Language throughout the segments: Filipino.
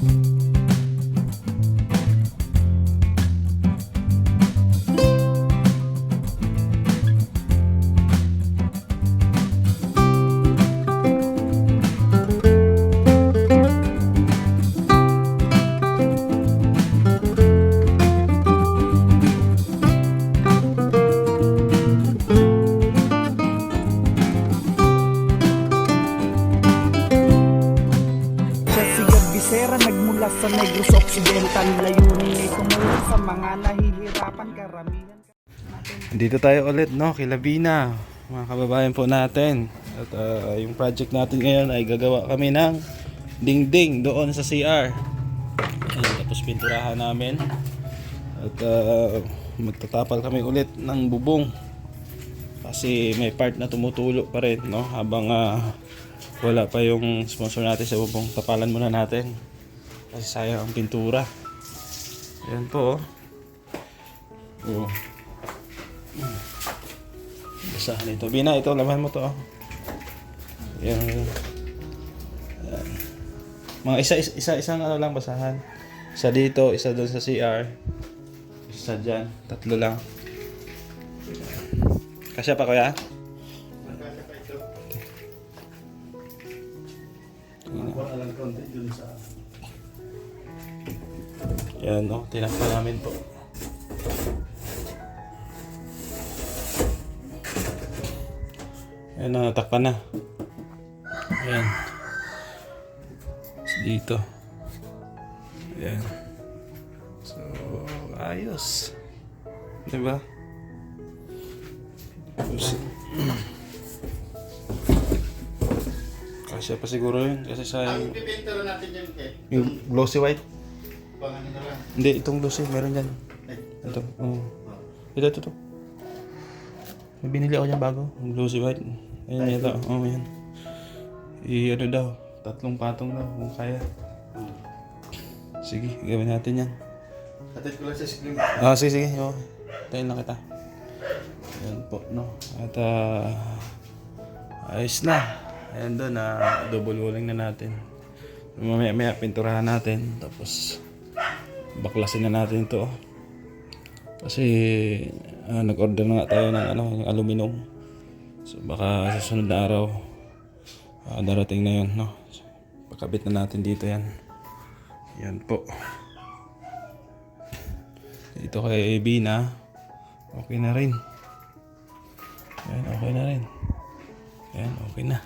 Siya Dito tayo ulit, no? Kila Bina, mga kababayan po natin. At ah, yung project natin ngayon ay gagawa kami ng dingding doon sa CR. Ayan, tapos pinturahan namin. At ah, magtatapal kami ulit ng bubong. Kasi may part na tumutulo pa rin, no? Habang ah, wala pa yung sponsor natin sa bubong, tapalan muna natin. Kasi sayang ang pintura. Ayan po, oh. Oh. Basahan ito. Bina, ito, laman mo to. Oh. Yan. Yan. Mga isa, isa, isa, isang ano lang basahan. Isa dito, isa doon sa CR. Isa dyan. Tatlo lang. Kasya pa kuya? Yan, no? Tinakpa namin po. Ayan na, natakpan na. Ayan. Tapos Dito. Ayan. So, ayos. Diba? Kasya pa siguro yun. Kasi sayang. Pipinta na natin yan, Ke. Yung glossy white. Pangalan na lang. Hindi, itong glossy. Meron dyan. Ito. Oh. Ito, ito, ito. May binili ako dyan bago. Yung glossy white. Ayan, ito. Oh, yan. I, ano daw. Tatlong patong daw. Kung kaya. Sige, gawin natin yan. Hatid ko lang sa screen. Ah, sige, sige. Oh. Tayo lang kita. Ayan po, no. At, ah, ayos na. Ayan doon, ah, double walling na natin. Mamaya, maya, pinturahan natin. Tapos, baklasin na natin to. Kasi, ah, nag-order na nga tayo ng ano, aluminum. So, baka sa sunod na araw, ah, darating na yun, no. Pakabit na natin dito yan. Yan po. Dito kay Bina, okay na rin. Yan, okay na rin. Yan, okay na.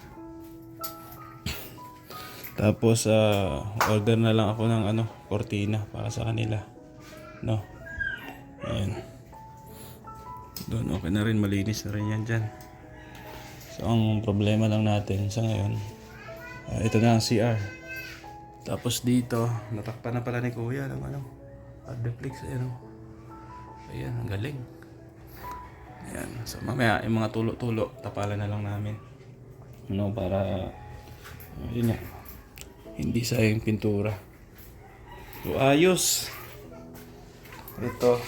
Tapos, ah, order na lang ako ng ano, cortina para sa kanila. No? Ayan. Doon, okay na rin. Malinis na rin yan dyan. So, ang problema lang natin sa ngayon, ah, ito na ang CR. Tapos dito, natakpan na pala ni Kuya ng ano, Adeflix, ayan o. Ayan, ang galing. Ayan, so mamaya yung mga tulo-tulo, tapalan na lang namin. Ano, para, uh, yun nga, hindi sayang pintura. So, ayos. Ito,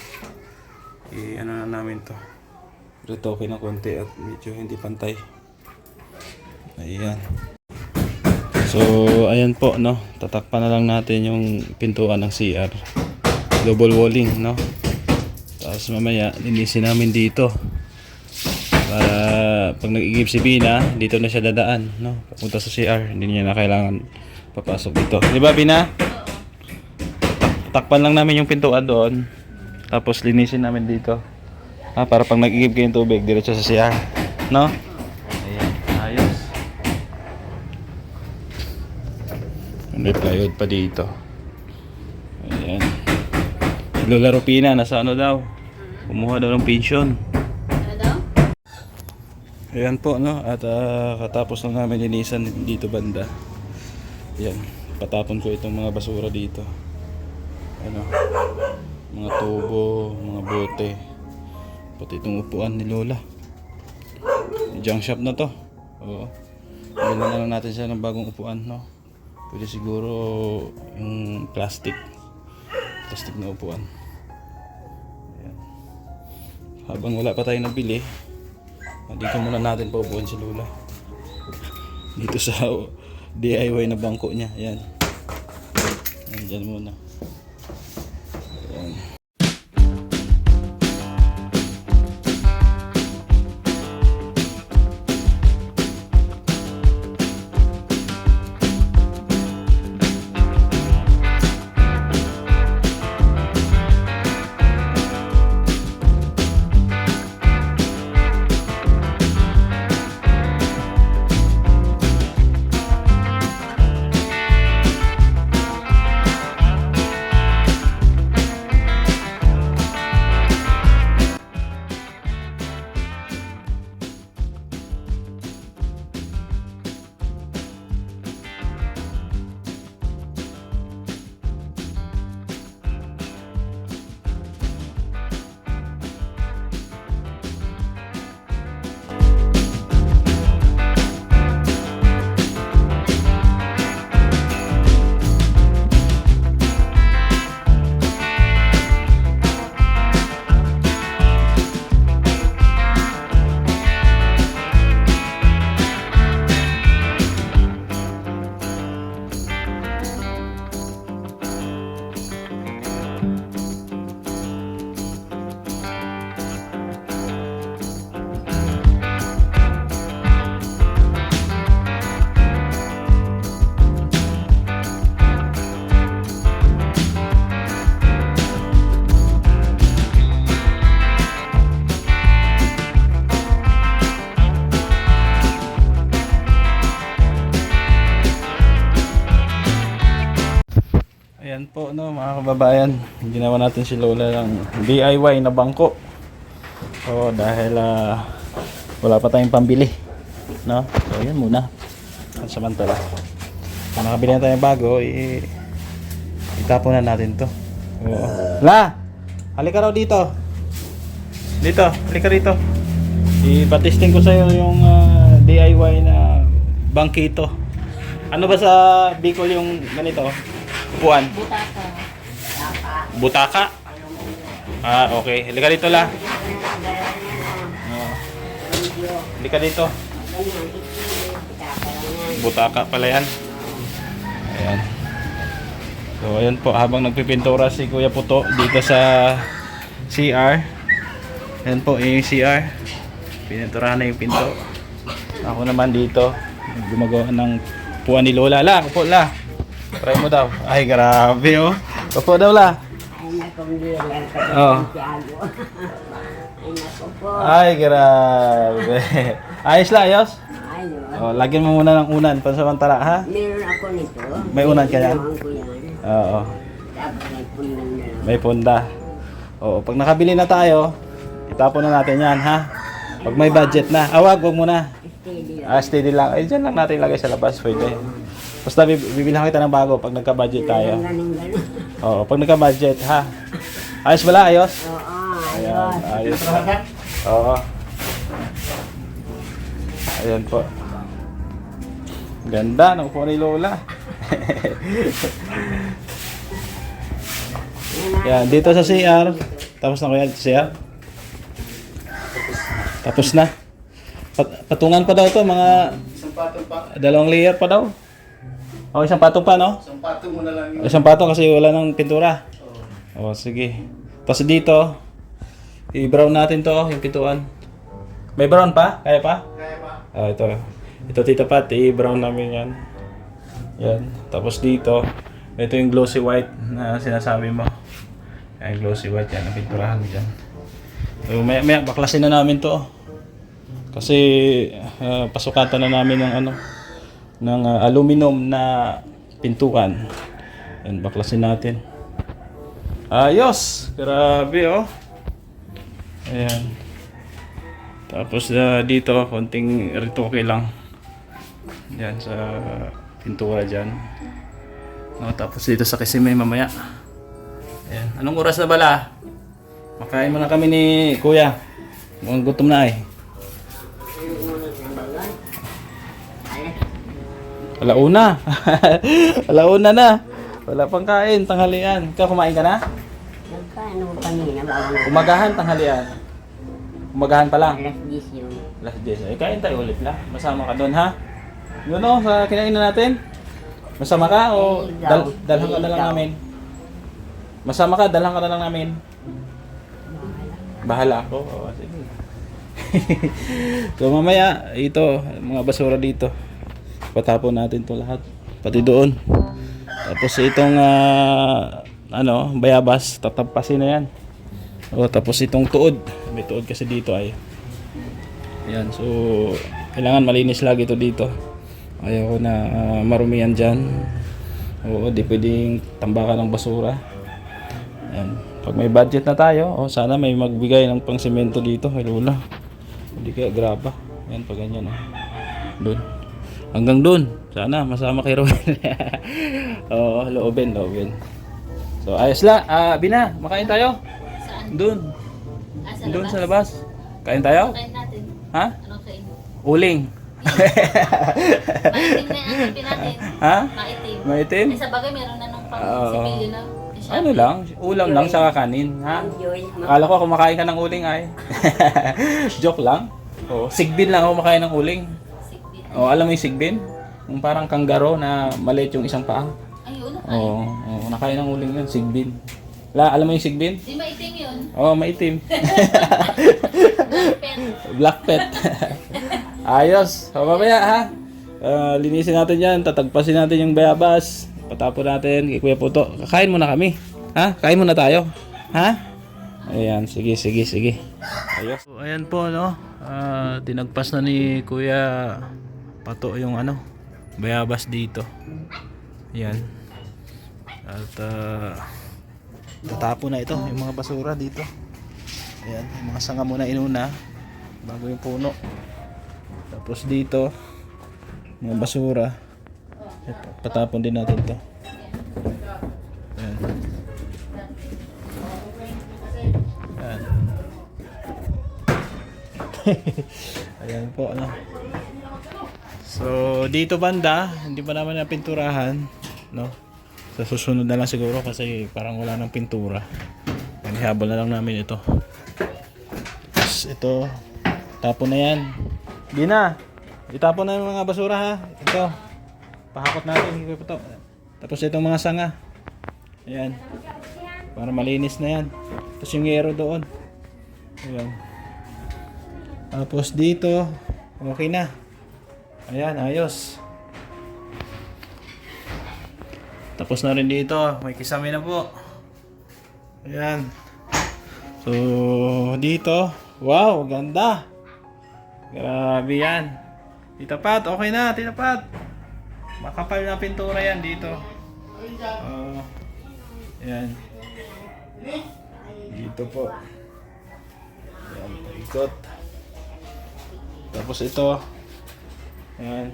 i ano na namin to. Retoke na konti at medyo hindi pantay. Ayan. So, ayan po, no. Tatakpan na lang natin yung pintuan ng CR. Double walling, no. Tapos mamaya, linisin namin dito. Para pag nag-igib si Bina, dito na siya dadaan, no. Papunta sa CR, hindi niya na kailangan papasok dito. Di ba, Bina? Takpan lang namin yung pintuan doon. Tapos linisin namin dito. Ah, para pag nag-igib kayo ng tubig, diretso sa CR. No? Ayan, ayos. May plywood pa dito. Ayan. Lola Rupina, nasa ano daw? Kumuha daw ng pension. Ayan po, no? At ah, katapos lang namin linisan dito banda. Ayan. Patapon ko itong mga basura dito. Ano? Mga tubo, mga bote. Pati itong upuan ni Lola. Junk shop na to. Oo. Bilhan na lang natin siya ng bagong upuan, no? Pwede siguro yung plastic. Plastic na upuan. Ayan. Habang wala pa tayong nabili, dito muna natin paupuan si Lola. Dito sa DIY na bangko niya. Ayan. Diyan muna. Ayan po no mga kababayan, ginawa natin si Lola ng DIY na bangko. Oh, dahil ah, wala pa tayong pambili. No? So yan muna. At samantala. Kung nakabili na tayong bago, i itapon na natin to. Oo. La! Halika raw dito. Dito, halika rito. Ipatesting ko sa'yo yung ah, DIY na bangkito. Ano ba sa Bicol yung ganito? Upuan? Butaka. Butaka? Ah, okay. Halika dito la. Halika dito. Butaka pala yan. Ayan. So, ayan po. Habang nagpipintura si Kuya Puto dito sa CR. Ayan po yung CR. Pininturahan na yung pinto. Ako naman dito. Gumagawa ng puwan ni Lola. La, upo la. Try mo daw. Ay, grabe oh. Upo daw la. Ay, lang. Santiago. Ay, naku po. Ay, grabe. Ayos la, ayos. Ayun. Oh, lagyan mo muna ng unan pansamantala ha. Meron ako nito. May unan ka yan? Oo. Tapos may punlang na. May punda. Oo, pag nakabili na tayo, itapon na natin yan, ha? Pag may budget na. Ah, wag, wag muna. Steady lang. Ah, steady lang. Eh, dyan lang natin ilagay sa labas, pwede. Basta bib- bibilhan kita ng bago pag nagka-budget tayo. Ganun, ganun. Oo, pag nagka-budget, ha? Ayos bala, ayos? Oo, Ayan, ayos. ayos. Oo. Ayan po. Ganda ng upo ni Lola. Yan, dito sa CR. Tapos na kuya, CR? Tapos na. Pat- patungan pa daw to, mga Isang patong pa. dalawang layer pa daw. O, isang patong pa, no? Isang patong mo na lang yun. Isang patong kasi wala nang pintura. Oo. O, sige. Tapos dito, i-brown natin to, yung pintuan. May brown pa? Kaya pa? Kaya pa? Ah, ito. Ito, Tita Pat, i-brown namin yan. Yan. Tapos dito, ito yung glossy white na sinasabi mo. Yan, glossy white yan. Ang pinturahan mo dyan. So, maya, maya, baklasin na namin to. Kasi, ah, pasukatan na namin ng ano, ng ah, aluminum na pintuan. Yan, baklasin natin. Ayos! Grabe, oh. Ayan. Tapos ah, dito, konting retoke lang. Yan sa pintura dyan. No, tapos dito sa kisime mamaya. Ayan. Anong oras na bala? Makain mo na kami ni Kuya. Mukhang gutom na eh. Alauna. Alauna na. Wala pang kain, tanghalian. Ikaw kumain ka na? Nagkaano ko kanina. Umagahan, tanghalian. Umagahan pa lang. Alas 10 yun. Last days. Eh, kain tayo ulit la. Masama ka doon ha. Yun o, sa kinain na natin. Masama ka o dal dalhan ka na lang namin? Masama ka, dalhan ka na lang namin. Bahala ako. Oo, sige. so mamaya, ito, mga basura dito. Patapon natin to lahat. Pati doon. Tapos itong ah, ano, bayabas, tatapasin na yan. O, tapos itong tuod. May tuod kasi dito ay. Ayan, so kailangan malinis lagi ito dito. Ayaw ko na ah, marumihan dyan. Oo, di pwedeng tambakan ng basura. Ayan. Pag may budget na tayo, oh, sana may magbigay ng pang semento dito, kay. Hindi kaya graba. Yan, pag ganyan. Oh. Doon. Hanggang doon. Sana masama kay Roel. Oo, loobin, loobin. So, ayos la. Ah, Bina, makain tayo? Doon. Doon sa labas. Kain tayo? Kain natin. Ha? Ano kain? Uling. Maitim na yung natin. Ha? Maitim. Maitim? Eh, sa bagay, meron na nung pang Oo. sipilyo na. Ano lang, ulam lang sa kakanin, ha? Akala ko kumakain ka ng uling ay. Joke lang. Oh, sigbin lang ako kumakain ng uling. Oh, alam mo yung sigbin? Yung parang kanggaro na maliit yung isang paa. Ayun, Oo, oh, oh, nakain ng uling yun, sigbin. La, alam mo yung sigbin? Di maitim yun. Oh, maitim. Black pet. Ayos. So, mamaya ha. Ah, linisin natin yan. Tatagpasin natin yung bayabas. Patapon natin kay Kuya Puto. Kakain muna kami. Ha? Kain muna tayo. Ha? Ayan. Sige, sige, sige. Ayos. So, ayan po, no. Ah, tinagpas na ni Kuya Pato yung ano, bayabas dito. Ayan. At ah, tatapon na ito, yung mga basura dito. Ayan, yung mga sanga muna inuna bago yung puno. Tapos dito, mga basura. Ito, patapon din natin to. Ayan. Ayan. Ayan po, ano. So, dito banda, hindi pa naman na pinturahan, no? Sa susunod na lang siguro kasi parang wala nang pintura. Panihabol na lang namin ito. Tapos ito, tapon na yan. Bina, itapon na yung mga basura ha. Ito, pahakot natin. Ito. Tapos itong mga sanga. Ayan. Para malinis na yan. Tapos yung yero doon. Ayan. Tapos dito, okay na. Ayan, ayos. Tapos na rin dito. May kisame na po. Ayan. So, dito. Wow, ganda. Grabe yan. Tita Pat, okay na, Tita Pat. Makapal na pintura yan dito. Oh. Ayan. Dito po. Ayan, paikot. Tapos ito. Ayan.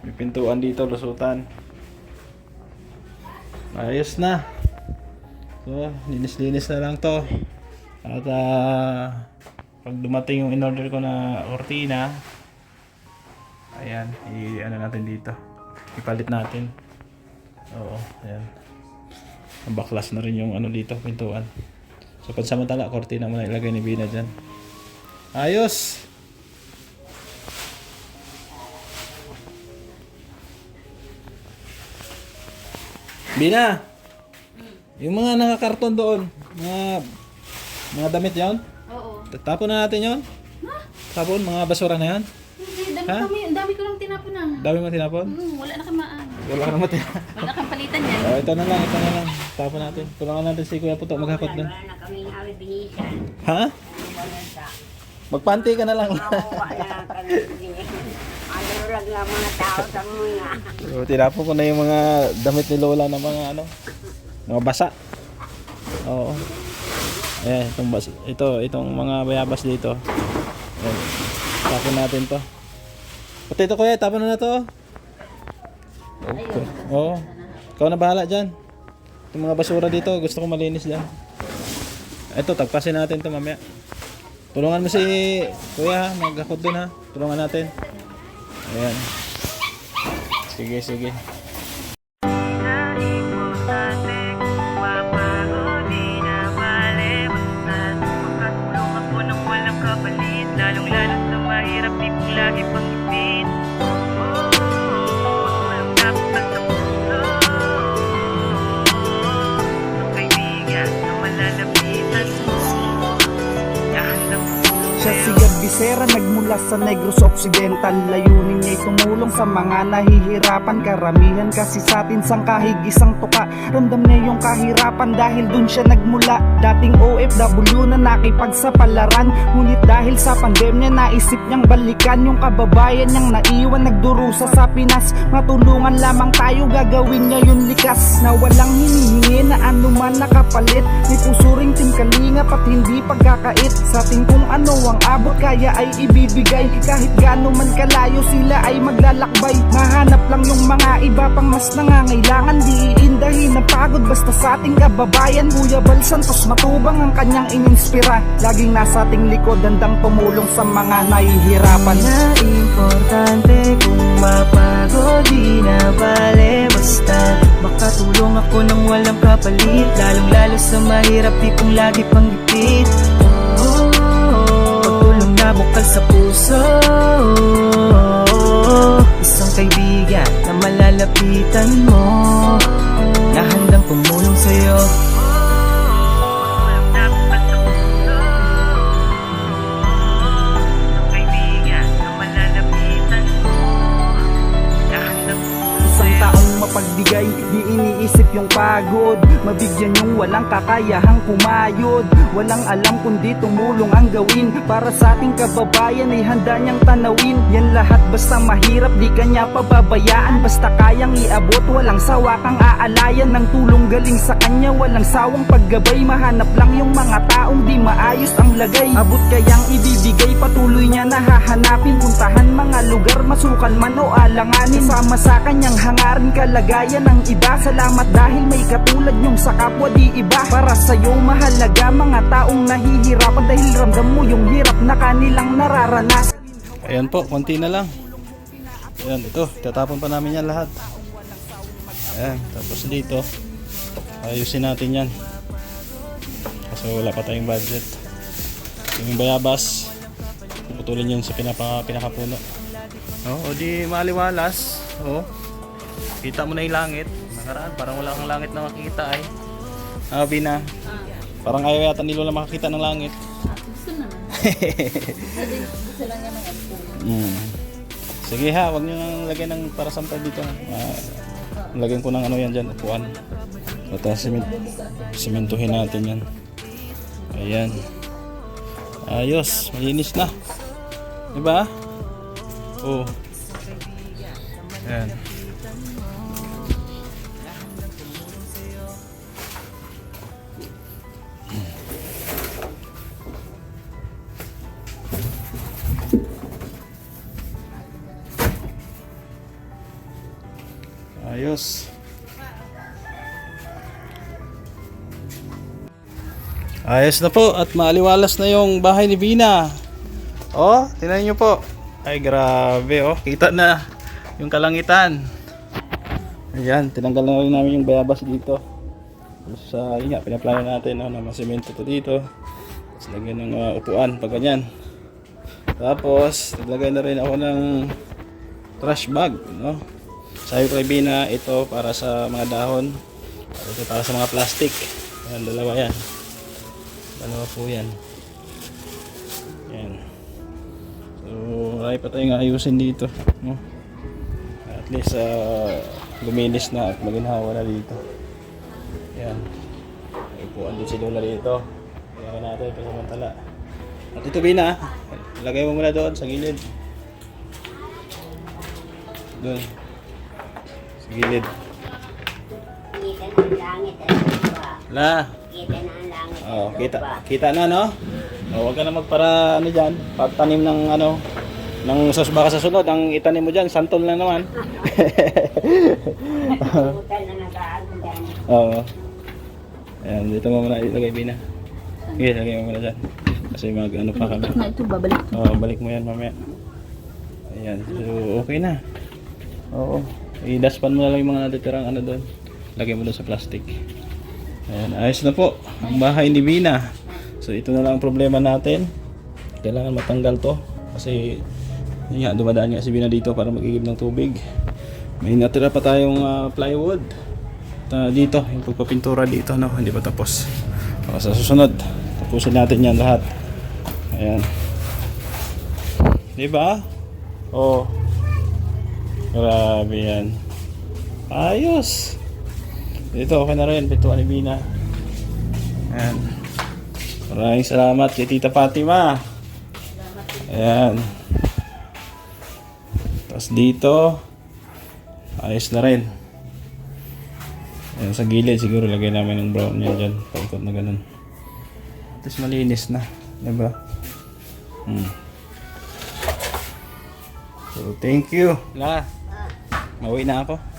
May pintuan dito, lusutan. Ayos na. So, linis-linis na lang to. At ah, pag dumating yung in-order ko na ortina, ayan, i-ano natin dito. Ipalit natin. Oo, ayan. Baklas na rin yung ano dito, pintuan. So, pansamantala, kortina mo na ilagay ni Bina dyan. Ayos! Bina! Yung mga nakakarton doon, mga mga damit yon, Oo. tapon na natin yon. Tapon, mga basura na yan. Hindi, dami, Ha? kami, dami ko lang tinapon na. Dami mo tinapon? Hmm, wala na kamaan. Wala ka naman tinapon. Wala kang palitan yan. Oh, ito na lang, ito na lang. Tapon natin. Tulungan natin si Kuya Puto maghakot doon. Wala na kami namin binisan. Ha? Wala sa. Magpanti ka na lang. Wala na kami lang nga mga tao sa mga. so, tinapon ko na yung mga damit ni Lola ng mga ano, mga basa. Oo. Ayan, itong bas ito, itong mga bayabas dito. Ayan. Tapon natin to. Pati ito kuya, tapon na na to. Okay. Oo. Ikaw na bahala dyan. Itong mga basura dito, gusto ko malinis dyan. Ito, tagpasin natin to mamaya. Tulungan mo si kuya ha, maghakot dun ha. Tulungan natin. Ayan. Sige, sige. Bisera nagmula sa Negros Occidental. Layunin niya'y tumulong sa mga nahihirapan. Karamihan kasi sa atin sang kahig isang tuka. Ramdam niya yung kahirapan dahil dun siya nagmula. Dating OFW na nakipagsapalaran. Ngunit dahil sa pandemya naisip niyang balikan Yung kababayan niyang naiwan. Nagdurusa sa Pinas. Matulungan lamang tayo gagawin niya yun likas. Na walang hinihingi na anuman nakapalit. May pusuring tingkalingap at hindi pagkakait. Sa ating kung ano ang abot kaya ay ibibigay. Kahit gaano man kalayo sila ay maglalakbay. Mahanap lang yung mga iba pang mas nangangailangan. Di iindahin ang pagod basta sa ating kababayan. Kuya Bal Santos matubang ang kanyang ininspira. Laging nasa ating likod handang tumulong sa mga nahihirapan. Na importante kung mapagod di na bale Basta. Makatulong ako ng walang kapalit. Lalong lalo sa mahirap di kong lagi pang gipit oh, Pagtulong na bukal sa puso. Isang kaibigan na malalapitan mo. Na handang tumulong sa'yo. Isang taong mapagbigay, di iniisip yung pagod Mabigyan yung walang kakayahang kumayod Walang alam kundi tumulong ang gawin. Para sa ating kababayan ay handa niyang tanawin. Yan lahat basta mahirap, di kanya pababayaan. Basta kayang iabot, walang sawa kang aalayan. Ng tulong galing sa kanya, walang sawang paggabay. Mahanap lang yung mga taong di maayos ang lagay. Abot kayang ibibigay, patuloy niya na hahanapin Puntahan mga lugar, masukal man o alanganin. Sama sa kanyang hangarin, kalagayan ng iba. Salamat dahil may katulad yung sa kapwa di iba Para sa'yo mahalaga mga taong nahihirapan Dahil ramdam mo yung hirap na kanilang nararanas Ayan po, konti na lang. Ayan, ito, tatapon pa namin yan lahat. Ayan, tapos dito, ayusin natin yan. Kasi wala pa tayong budget. Yung bayabas, puputulin yun sa pinapa, pinakapuno. Oh, o di maliwalas. Oh. Kita mo na yung langit. Nakaraan, parang wala kang langit na makikita ay. Ah, Bina. Parang ayaw yata ni Lola makakita ng langit. Gusto naman. Kasi gusto lang niya ng. Mm. Sige ha, wag niyo nang lagyan ng para sampay dito. Ah, lagyan ko ng ano yan dyan, upuan. At uh, siment, simentuhin natin yan. Ayan. Ayos, malinis na. Diba? Oo. Ayan. Ayos na po at maaliwalas na yung bahay ni Vina. Oh, tingnan niyo po. Ay grabe oh, kita na yung kalangitan. Ayan, tinanggal na rin namin yung bayabas dito. Tapos uh, nga, pinaplano natin oh, na masemento to dito. Tapos lagyan ng uh, upuan pag ganyan. Tapos, naglagay na rin ako ng trash bag, no? Sabi ko kay Bina, ito para sa mga dahon. Ito para sa mga plastic. Ayan, dalawa yan. Dalawa po yan. Yan. So, marami pa tayong ayusin dito. No? At least, uh, luminis na at maginhawa na dito. Yan. May upuan din si Lola dito. Kaya natin, pasamantala. At ito Bina, lagay mo muna doon sa gilid. Doon. Sa gilid. Kita ang langit at lupa. La. Kita Oh, kita kita na no? Oh, wag ka na magpara ano diyan, pagtanim ng ano ng sus baka sa sunod ang itanim mo diyan, santol na naman. Oo. Ayan, dito mo muna ilagay bina. Sige, lagay mo muna dyan. Kasi mag ano pa kami. Na ito, babalik. Oo, balik mo yan mamaya. Ayan, so okay na. Oo. I-daspan mo na lang yung mga natitirang ano doon. Lagay mo doon sa plastic. Ayan, ayos na po. Ang bahay ni Bina. So ito na lang ang problema natin. Kailangan matanggal to. Kasi nga, dumadaan nga si Bina dito para mag-igib ng tubig. May natira pa tayong ah, plywood. At, ah, dito, yung pagpapintura dito, no, hindi pa tapos. O, sa susunod, tapusin natin yan lahat. Ayan. Di ba? Oh. Grabe yan. Ayos. Dito, okay na rin. Pintuan ni Bina. Ayan. Maraming salamat kay Tita Fatima. Ayan. Tapos dito, ayos na rin. Ayan, sa gilid siguro lagay namin ng brown yan dyan. Paikot na ganun. Tapos malinis na. Diba? Hmm. So, thank you. La. Mauwi na ako.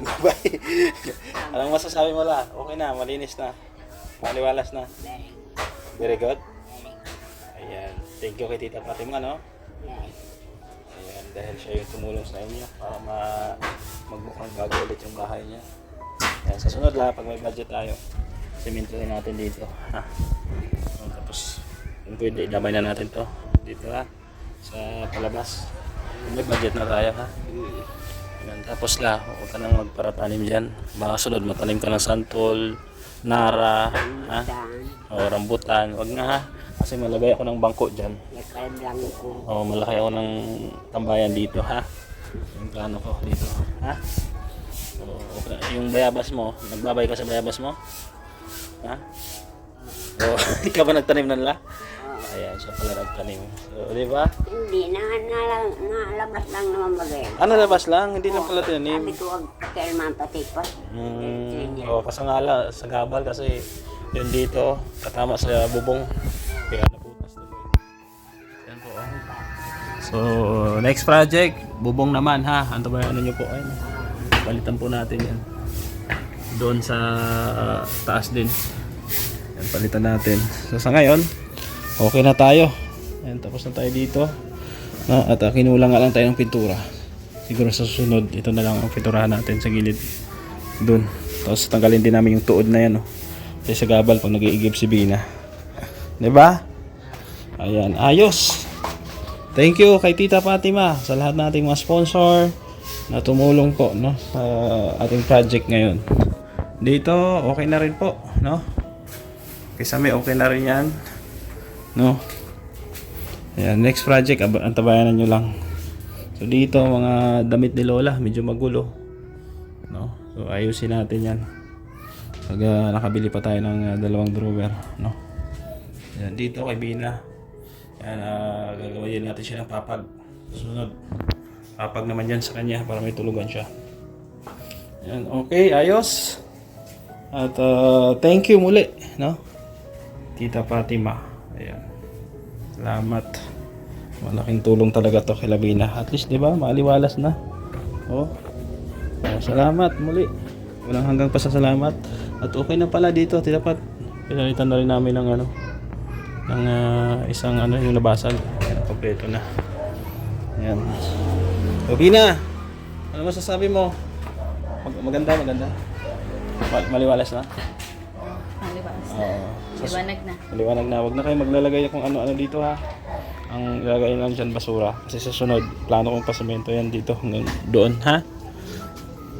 Ha? Bye. Anong masasabi mo la? Okay na, malinis na. Maliwalas na. Very good. Ayan. Thank you kay Tita Fatima, no? Ayan, dahil siya yung tumulong sa inyo para ma magmukhang bago ulit yung bahay niya. Ayan, sa sunod la, pag may budget tayo, simentohin natin dito. Ha? Tapos, kung pwede, damay na natin to. Dito ha, sa palabas. May budget na tayo ha. Ayan, tapos la, huwag ka nang magparatanim dyan. Baka sunod, matanim ka ng santol, nara, ha? O rambutan, wag na ha. Kasi malagay ako ng bangko dyan. O malaki ako ng tambayan dito ha. Yung plano ko dito. Ha? O, okay. yung bayabas mo, nagbabay ka sa bayabas mo? Ha? O, ka ba nagtanim ng la? Ayan, siya pala nagtanim. So, di ba? Hindi, na, na, nalabas lang naman bagay. Ano labas lang? Hindi lang pala Sabi tinanim. ko, huwag kailanman pati pa. Mm, o, kasangala sa gabal kasi yun dito, katama sa bubong. Kaya nabutas tuloy. Yan po. oh. So, next project, bubong naman ha. Antabayan nyo po. Ayun. Balitan po natin yan. Doon sa uh, taas din. Yan, palitan natin. So, sa ngayon, okay na tayo. Yan, tapos na tayo dito. Na, at uh, kinulang nga lang tayo ng pintura. Siguro sa susunod, ito na lang ang pinturahan natin sa gilid. Doon. Tapos tanggalin din namin yung tuod na yan. Oh. Kasi sa gabal pag nag-iigib si Bina. 'Di ba? Ayan, ayos. Thank you kay Tita Fatima sa lahat nating mga sponsor na tumulong po no sa ating project ngayon. Dito okay na rin po, no? Kaysa may okay na rin 'yan. No? Ayan, next project ab- antabayanan nyo lang. So dito mga damit ni Lola medyo magulo. No? So ayusin natin 'yan. Pag ah, nakabili pa tayo ng ah, dalawang drawer, no? Yan, dito kay Bina. Yan, uh, gagawin natin siya ng papag. Sunod. Papag naman yan sa kanya para may tulugan siya. Yan, okay, ayos. At ah, thank you muli, no? Tita Fatima. Salamat. Malaking tulong talaga to kay Labina. At least, di ba, maliwalas na. Oh. Ah, salamat muli. Walang hanggang pasasalamat. At okay na pala dito. Tinapat. Pinalitan na rin namin ng ano ng ah, isang ano yung labasan. Ayan, kompleto na. Ayan. Obina, ano masasabi mo? Mag- maganda, maganda. Ma- maliwalas na? Maliwalas. Oo. Liwanag na. Maliwanag na. Huwag na kayo maglalagay kung ano-ano dito ha. Ang ilalagay lang dyan basura. Kasi sa sunod, plano kong pasemento yan dito hanggang doon ha.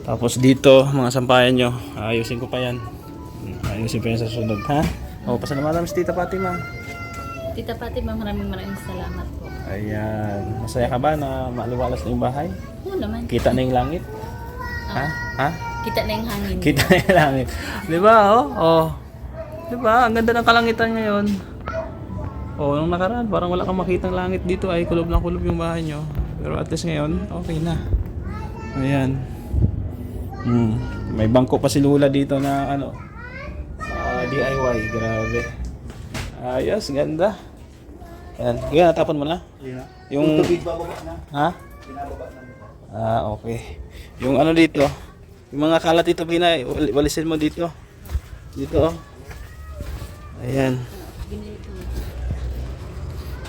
Tapos dito, mga sampayan nyo, ayusin ko pa yan. Ayusin pa yan sa sunod ha. O, pasalamatan si Tita Fatima. Tita Fatima, maraming maraming salamat po. Ayan. Masaya ka ba na maliwalas na yung bahay? Oo naman. Kita na yung langit? Ha? Ha? Kita na yung hangin. Kita na yung langit. Di ba? Oh? oh. Di ba? Ang ganda ng kalangitan ngayon. Oh, nung nakaraan, parang wala kang makitang langit dito ay kulob na kulob yung bahay nyo. Pero at least ngayon, okay na. Ayan. Hmm. May bangko pa si Lula dito na ano, ah, DIY. Grabe. Ayos, ganda. Ayan. Kaya natapon mo na? Yung... Tubig bababa na. Ha? Binababa na. Ah, okay. Yung ano dito, yung mga kalat dito, Pina, wal- walisin mo dito. Dito, oh. Ayan.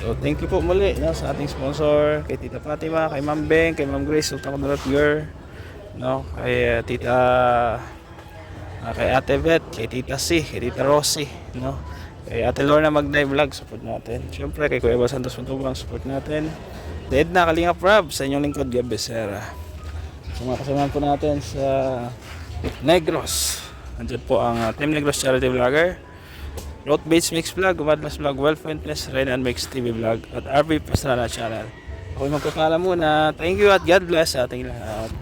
So, thank you po muli no, sa ating sponsor, kay Tita Fatima, kay Ma'am Beng, kay Ma'am Grace, Sultan Kudarat Girl, no, kay uh, Tita, ah, kay Ate Beth, kay Tita C, kay Tita Rosie, no, kay Ate Lorna Magday Vlog, support natin. Siyempre, kay Kuya Santos Matubang, support natin. Dead na Kalinga Prab, sa inyong lingkod, Gab Becerra. So mga kasamahan po natin sa Negros. Nandiyan po ang uh, Team Negros Charity Vlogger. Road Bates Mix Vlog, Umadlas Vlog, Well Fitness, Renan Mix TV Vlog, at RV Pastrana Channel. Ako yung magpapala muna. Thank you at God bless sa ating lahat.